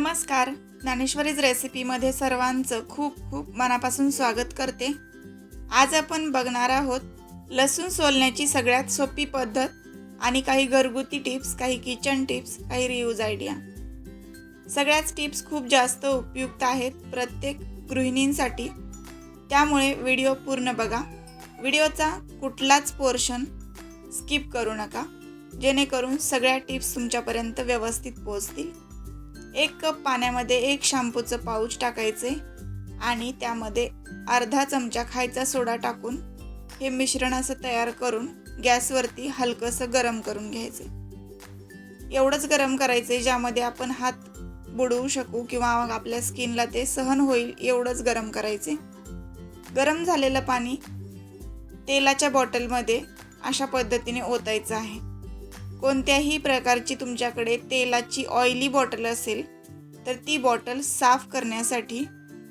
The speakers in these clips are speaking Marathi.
नमस्कार. ज्ञानेश्वरीज रेसिपीमध्ये सर्वांचं खूप खूप मनापासून स्वागत करते. आज आपण बघणार आहोत लसूण सोलण्याची सगळ्यात सोपी पद्धत आणि काही घरगुती टिप्स काही किचन टिप्स काही रियूज आयडिया सगळ्याच टिप्स खूप जास्त उपयुक्त आहेत प्रत्येक गृहिणींसाठी. त्यामुळे व्हिडिओ पूर्ण बघा. व्हिडिओचा कुठलाच पोर्शन स्किप करू नका. जेणेकरून सगळ्या टिप्स तुमच्यापर्यंत व्यवस्थित पोहोचतील. एक कप पाण्यामध्ये एक शॅम्पूचं पाऊच टाकायचे आणि त्यामध्ये अर्धा चमचा खायचा सोडा टाकून हे मिश्रण असं तयार करून गॅसवरती हलकंसं गरम करून घ्यायचे. एवढंच गरम करायचे ज्यामध्ये आपण हात बुडवू शकू किंवा मग आपल्या स्किनला ते सहन होईल एवढंच गरम करायचे. गरम झालेलं पाणी तेलाच्या बॉटलमध्ये अशा पद्धतीने ओतायचं आहे. कोणत्याही प्रकारची तुमच्याकडे तेलाची ऑइली बॉटल असेल तर ती बॉटल साफ करण्यासाठी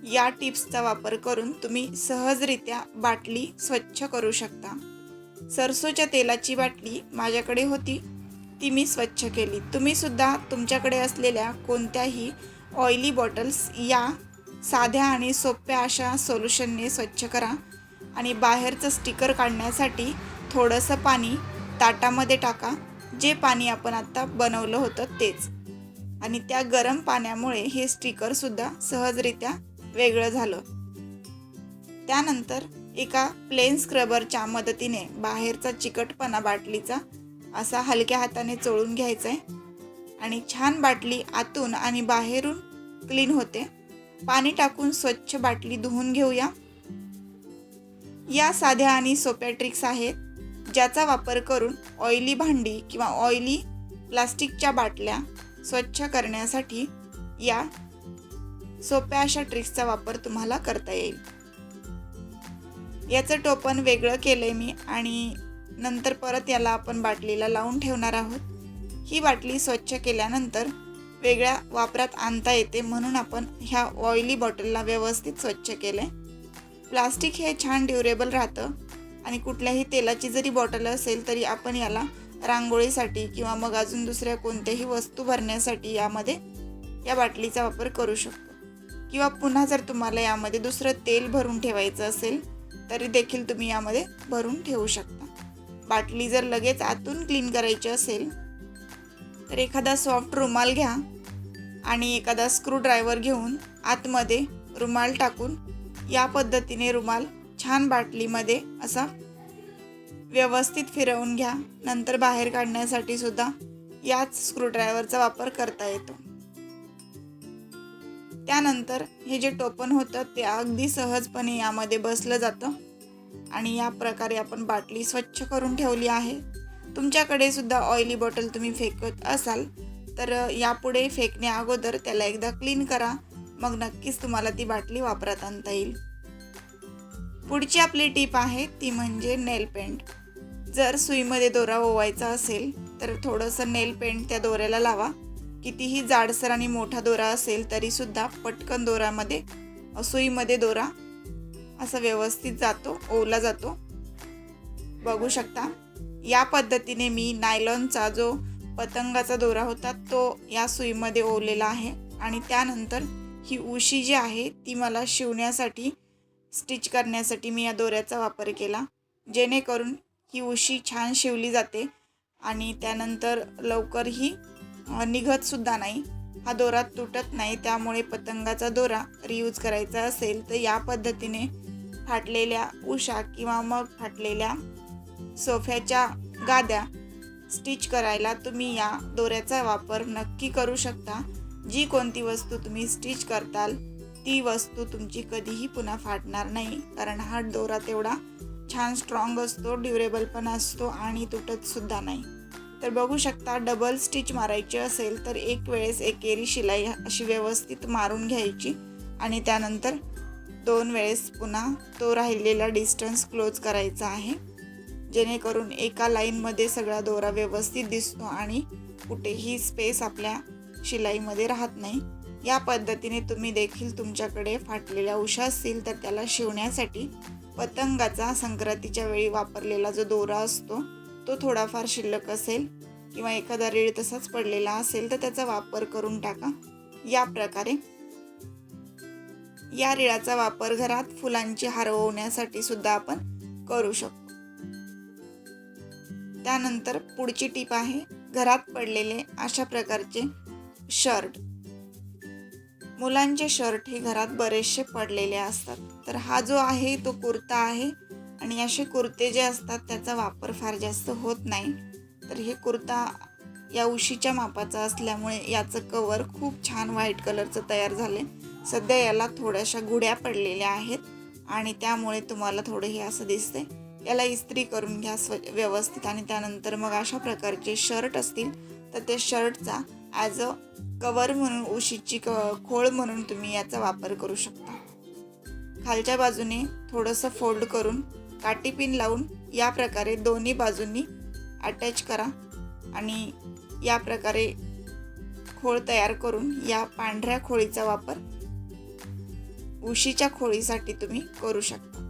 या टिप्सचा वापर करून तुम्ही सहजरित्या बाटली स्वच्छ करू शकता. सरसोच्या तेलाची बाटली माझ्याकडे होती ती मी स्वच्छ केली. तुम्ही सुद्धा तुमच्याकडे असलेल्या कोणत्याही ऑइली बॉटल्स या साध्या आणि सोप्या अशा सोल्युशनने स्वच्छ करा आणि बाहेरचं स्टिकर काढण्यासाठी थोडंसं पाणी ताटामध्ये टाका. जे पाणी आपण आत्ता बनवलं होतं तेच. आणि त्या गरम पाण्यामुळे हे स्टिकरसुद्धा सहजरित्या वेगळं झालं. त्यानंतर एका प्लेन स्क्रबरच्या मदतीने बाहेरचा चिकटपणा बाटलीचा असा हलक्या हाताने चोळून घ्यायचा आहे आणि छान बाटली आतून आणि बाहेरून क्लीन होते. पाणी टाकून स्वच्छ बाटली धुवून घेऊया. या साध्या आणि सोप्या ट्रिक्स आहेत. ज्याचा वापर करून ऑइली भांडी किंवा ऑइली प्लास्टिकच्या बाटल्या स्वच्छ करण्यासाठी या सोप्या अशा ट्रिक्सचा वापर तुम्हाला करता येईल. याचं टोपण वेगळं केलं आहे मी आणि नंतर परत याला आपण बाटलीला लावून ठेवणार आहोत. ही बाटली स्वच्छ केल्यानंतर वेगळ्या वापरात आणता येते म्हणून आपण ह्या ऑइली बॉटलला व्यवस्थित स्वच्छ केलं आहे प्लास्टिक हे छान ड्युरेबल राहतं. आणि कुठल्याही तेलाची जरी बॉटल असेल तरी आपण याला रांगोळीसाठी किंवा मग अजून दुसऱ्या कोणत्याही वस्तू भरण्यासाठी यामध्ये या बाटलीचा वापर करू शकतो. किंवा पुन्हा जर तुम्हाला यामध्ये दुसरं तेल भरून ठेवायचं असेल तरी देखील तुम्ही यामध्ये भरून ठेवू शकता. बाटली जर लगेच आतून क्लीन करायची असेल तर एखादा सॉफ्ट रुमाल घ्या आणि एखादा स्क्रू ड्रायव्हर घेऊन आतमध्ये रुमाल टाकून या पद्धतीने रुमाल छान बाटलीमध्ये असा व्यवस्थित फिरवून घ्या. नंतर बाहेर काढण्यासाठी सुद्धा याच स्क्रूड्रायव्हरचा वापर करता येतो. त्यानंतर हे जे टोपण होतं ते अगदी सहजपणे यामध्ये बसलं जातं आणि या प्रकारे आपण बाटली स्वच्छ करून ठेवली आहे. तुमच्याकडे सुद्धा ऑइली बॉटल तुम्ही फेकत असाल तर यापुढे फेकण्या अगोदर त्याला एकदा क्लीन करा. मग नक्कीच तुम्हाला ती बाटली वापरात आणता येईल. पुढची आपली टीप आहे ती म्हणजे नेल पेंट. जर सुईमध्ये दोरा ओवायचा असेल तर थोडंसं नेल पेंट त्या दोऱ्याला लावा. कितीही जाडसर आणि मोठा दोरा असेल तरीसुद्धा पटकन दोरामध्ये सुईमध्ये दोरा असा व्यवस्थित जातो ओवला जातो. बघू शकता. या पद्धतीने मी नायलॉनचा जो पतंगाचा दोरा होता तो या सुईमध्ये ओवलेला आहे. आणि त्यानंतर ही उशी जी आहे ती मला शिवण्यासाठी स्टिच करण्यासाठी मी या दोऱ्याचा वापर केला. जेणेकरून ही उशी छान शिवली जाते आणि त्यानंतर लवकरही निघतसुद्धा नाही. हा दोरा तुटत नाही त्यामुळे पतंगाचा दोरा रियूज करायचा असेल तर या पद्धतीने फाटलेल्या उशा किंवा मग फाटलेल्या सोफ्याच्या गाद्या स्टिच करायला तुम्ही या दोऱ्याचा वापर नक्की करू शकता. जी कोणती वस्तू तुम्ही स्टिच करताल ती वस्तू तुमची कधीही पुन्हा फाटणार नाही. कारण हा दोरा तेवढा छान स्ट्रॉंग असतो ड्युरेबल पण असतो आणि तुटत सुद्धा नाही. तर बघू शकता डबल स्टिच मारायची असेल तर एक वेळेस एकेरी शिलाई अशी व्यवस्थित मारून घ्यायची आणि त्यानंतर दोन वेळेस पुन्हा तो राहिलेला डिस्टन्स क्लोज करायचा आहे. जेणेकरून एका लाईनमध्ये सगळा दोरा व्यवस्थित दिसतो आणि कुठेही स्पेस आपल्या शिलाईमध्ये राहत नाही. या पद्धतीने तुम्ही देखील तुमच्याकडे फाटलेल्या उशा असतील तर त्याला शिवण्यासाठी पतंगाचा संक्रांतीच्या वेळी वापरलेला जो दोरा असतो तो थोडाफार शिल्लक असेल किंवा एखादा रेळ तसाच पडलेला असेल तर त्याचा वापर करून टाका. या प्रकारे या रिळाचा वापर घरात फुलांची हरवण्यासाठी सुद्धा आपण करू शकतो. त्यानंतर पुढची टीप आहे घरात पडलेले अशा प्रकारचे शर्ट. मुलांचे शर्ट हे घरात बरेचसे पडलेले असतात. तर हा जो आहे तो कुर्ता आहे आणि असे कुर्ते जे असतात त्याचा वापर फार जास्त होत नाही. तर हे कुर्ता या उशीच्या मापाचा असल्यामुळे याचं कवर खूप छान व्हाईट कलरचं तयार झाले सध्या याला थोड्याशा गुड्या पडलेल्या आहेत आणि त्यामुळे तुम्हाला थोडं हे असं दिसते याला इस्त्री करून घ्या स्व व्यवस्थित आणि त्यानंतर मग अशा प्रकारचे शर्ट असतील तर ते शर्टचा ॲज अ कवर म्हणून उशीची क खोळ म्हणून तुम्ही याचा वापर करू शकता. खालच्या बाजूने थोडंसं फोल्ड करून काटी पिन लावून या प्रकारे दोन्ही बाजूंनी अटॅच करा आणि या प्रकारे खोळ तयार करून या पांढऱ्या खोळीचा वापर उशीच्या खोळीसाठी तुम्ही करू शकता.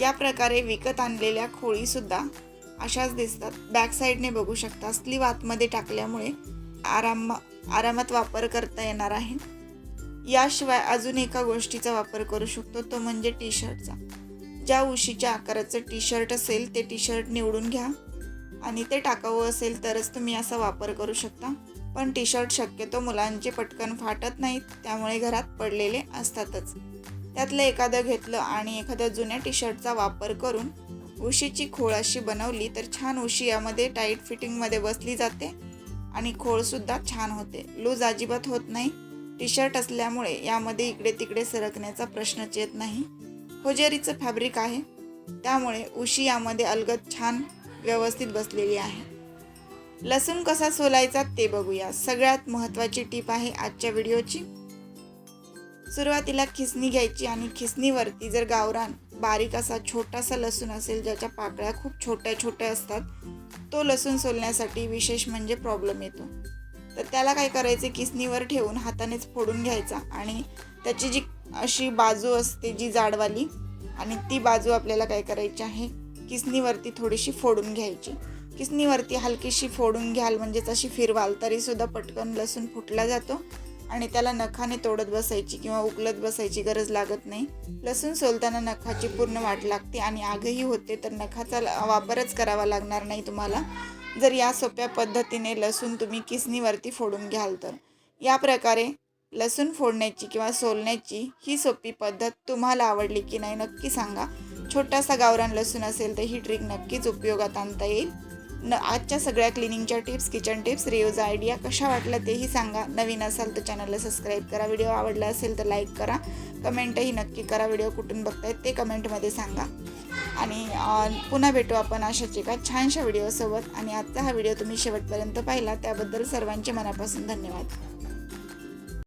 या प्रकारे विकत आणलेल्या खोळीसुद्धा अशाच दिसतात. बॅक साईडने बघू शकता. स्लीव आतमध्ये टाकल्यामुळे आराम आरामात वापर करता येणार आहे. याशिवाय अजून एका गोष्टीचा वापर करू शकतो. तो म्हणजे टी शर्टचा ज्या उशीच्या आकाराचं टी शर्ट असेल ते टी शर्ट निवडून घ्या. आणि ते टाकावं असेल तरच तुम्ही असा वापर करू शकता. पण टी शर्ट शक्यतो मुलांचे पटकन फाटत नाहीत. त्यामुळे घरात पडलेले असतातच. त्यातलं एखादं घेतलं आणि एखाद्या जुन्या टी शर्टचा वापर करून उशीची खोळ अशी बनवली तर छान उशी यामध्ये टाईट फिटिंगमध्ये बसली जाते आणि खोळसुद्धा छान होते. लूज अजिबात होत नाही. टी शर्ट असल्यामुळे यामध्ये इकडे तिकडे सरकण्याचा प्रश्नच येत नाही. होजेरीचं फॅब्रिक आहे. त्यामुळे उशी यामध्ये अलगद छान व्यवस्थित बसलेली आहे. लसूण कसा सोलायचा ते बघूया. सगळ्यात महत्त्वाची टीप आहे आजच्या व्हिडिओची. सुरुवातीला खिसणी घ्यायची आणि खिसणीवरती जर गावरान बारीक असा छोटासा लसूण असेल ज्याच्या पाकळ्या खूप छोट्या छोट्या असतात तो लसूण सोलण्यासाठी विशेष म्हणजे प्रॉब्लेम येतो. तर त्याला काय करायचे? किसनीवर ठेवून हातानेच फोडून घ्यायचा आणि त्याची जी अशी बाजू असते जी जाडवाली आणि ती बाजू आपल्याला काय करायची आहे? किसनीवरती थोडीशी फोडून घ्यायची. किसनीवरती हलकीशी फोडून घ्याल म्हणजेच अशी फिरवाल तरीसुद्धा पटकन लसूण फुटला जातो. आणि त्याला नखाने तोडत बसायची किंवा उकलत बसायची गरज लागत नाही. लसूण सोलताना नखाची पूर्ण वाट लागते आणि आगही होते तर नखाचा वापरच करावा लागणार नाही तुम्हाला. जर या सोप्या पद्धतीने लसूण तुम्ही किसनीवरती फोडून घ्याल तर. या प्रकारे लसूण फोडण्याची किंवा सोलण्याची ही सोपी पद्धत तुम्हाला आवडली की नाही नक्की सांगा. छोटासा गावरान लसूण असेल तर ही ट्रिक नक्कीच उपयोगात आणता येईल. न आजच्या सगळ्या क्लिनिंगच्या tips kitchen tips reviews idea कशा वाटल्या तेही सांगा. नवीन असाल तर चॅनलला सबस्क्राईब करा. व्हिडिओ आवडला असेल तर लाईक करा. कमेंटही नक्की करा. व्हिडिओ कुठून बघतायत ते कमेंटमध्ये सांगा. आणि पुन्हा भेटू आपण अशाच एका छानशा व्हिडिओसोबत. आणि आजचा हा व्हिडिओ तुम्ही शेवटपर्यंत पाहिला. त्याबद्दल सर्वांचे मनापासून धन्यवाद.